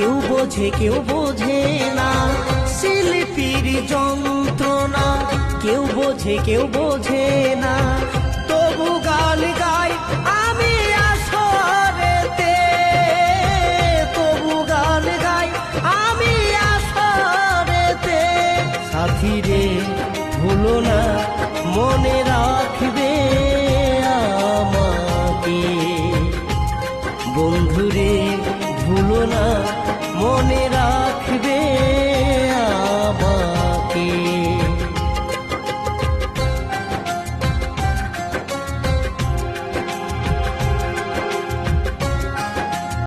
বোঝে, কেউ বোঝে না। শিল্পীর যন্ত্রণা, কেউ বোঝে কেউ বোঝে না। তবু গান গাই আমি আসরেতে। তবু গান গাই আমি আসরেতে। সাথী রে ভুলো না, মনে রাখবে রাখবে